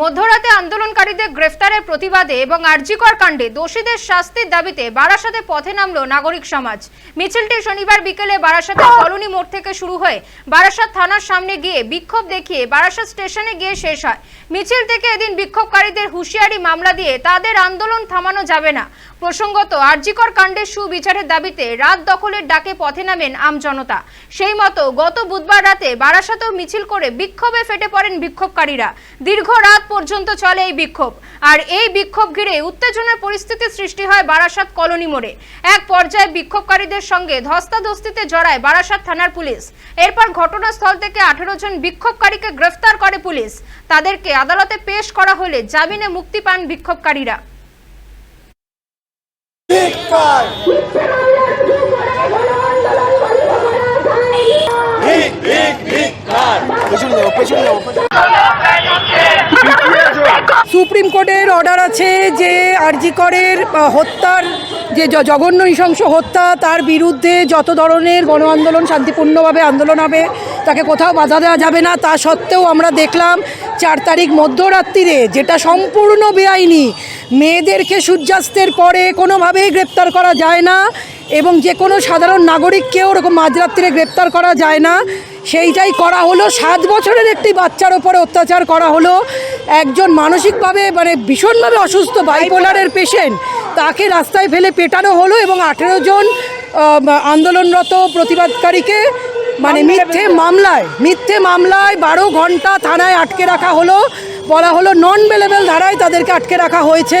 মধ্যরাতে আন্দোলনকারীদের গ্রেফতারের প্রতিবাদে এবং আরজিকর কাণ্ডে দোষীদের শাস্তির দাবিতে বারাসাতে পথে নামল নাগরিক সমাজ। মিছিলটি শনিবার বিকেলে বারাসাতে কলোনি মোড় থেকে শুরু হয়ে বারাসাত থানার সামনে গিয়ে বিক্ষোভ দেখিয়ে বারাসাত স্টেশনে গিয়ে শেষ হয়। মিছিল থেকে এদিন বিক্ষোভকারীদের হুঁশিয়ারি মামলা দিয়ে তাদের আন্দোলন থামানো যাবে না। প্রসঙ্গত, আরজিকর কাণ্ডের সুবিচারের দাবিতে রাত দখলের ডাকে পথে নামেন আমজনতা সেই মতো গত বুধবার রাতে বারাসাতেও মিছিল করে বিক্ষোভে ফেটে পড়েন বিক্ষোভকারীরা। দীর্ঘ রাত পর্যন্ত চলে এই বিক্ষোভ। আর এই বিক্ষোভ ঘিরে উত্তেজনার পরিস্থিতি সৃষ্টি হয় বারাসাত কলোনি মোড়ে। এক পর্যায়ে বিক্ষোভকারীদের সঙ্গে ধস্তাধস্তিতে জড়ায় বারাসাত থানার পুলিশ। এরপর ঘটনাস্থল থেকে আঠেরো জন বিক্ষোভকারীকে গ্রেফতার করে পুলিশ। তাদেরকে আদালতে পেশ করা হলে জামিনে মুক্তি পান বিক্ষোভকারীরা। পেছনে যাব পেছনে যাব সুপ্রিম কোর্টের অর্ডার আছে যে আরজিকরের হত্যার, যে জঘন্য নৃশংস হত্যা, তার বিরুদ্ধে যত ধরনের গণ আন্দোলন শান্তিপূর্ণভাবে আন্দোলন হবে, তাকে কোথাও বাধা দেওয়া যাবে না। তা সত্ত্বেও আমরা দেখলাম, চার তারিখ মধ্যরাত্রিরে যেটা সম্পূর্ণ বেআইনি, মেয়েদেরকে সূর্যাস্তের পরে কোনোভাবেই গ্রেপ্তার করা যায় না এবং যে কোনো সাধারণ নাগরিককেও ওরকম মাঝরাত্রিরে গ্রেপ্তার করা যায় না। সেইটাই করা হলো। সাত বছরের একটি বাচ্চার ওপরে অত্যাচার করা হলো। একজন মানসিকভাবে মানে ভীষণভাবে অসুস্থ বাইপোলারের পেশেন্ট তাকে রাস্তায় ফেলে পেটানো হলো এবং আঠেরো জন আন্দোলনরত প্রতিবাদকারীকে মানে মিথ্যে মামলায় মিথ্যে মামলায় বারো ঘণ্টা থানায় আটকে রাখা হলো। বলা হলো নন বেলেবেল ধারায় তাদেরকে আটকে রাখা হয়েছে।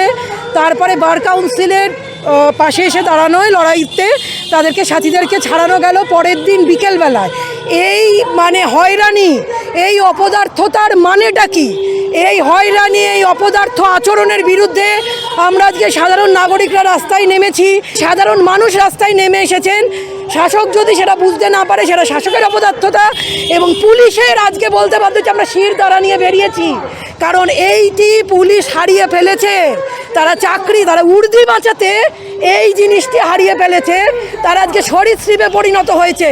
তারপরে বার কাউন্সিলের পাশে এসে দাঁড়ানোয় লড়াইতে তাদেরকে সাথীদেরকে ছাড়ানো গেল পরের দিন বিকেলবেলায়। এই মানে হয়রানি, এই অপদার্থতার মানেটা কি? এই হয়রানি, এই অপদার্থ আচরণের বিরুদ্ধে আমরা আজকে সাধারণ নাগরিকরা রাস্তায় নেমেছি, সাধারণ মানুষ রাস্তায় নেমে এসেছেন। শাসক যদি সেটা বুঝতে না পারে, সেটা শাসকের অপদার্থতা এবং পুলিশের আজকে বলতে বাধ্য হচ্ছে আমরা শির দ্বারা নিয়ে বেরিয়েছি। কারণ এইটি পুলিশ হারিয়ে ফেলেছে। তারা চাকরি, তারা উর্দি বাঁচাতে এই জিনিসটি হারিয়ে ফেলেছে। তারা আজকে সরীসৃপে পরিণত হয়েছে।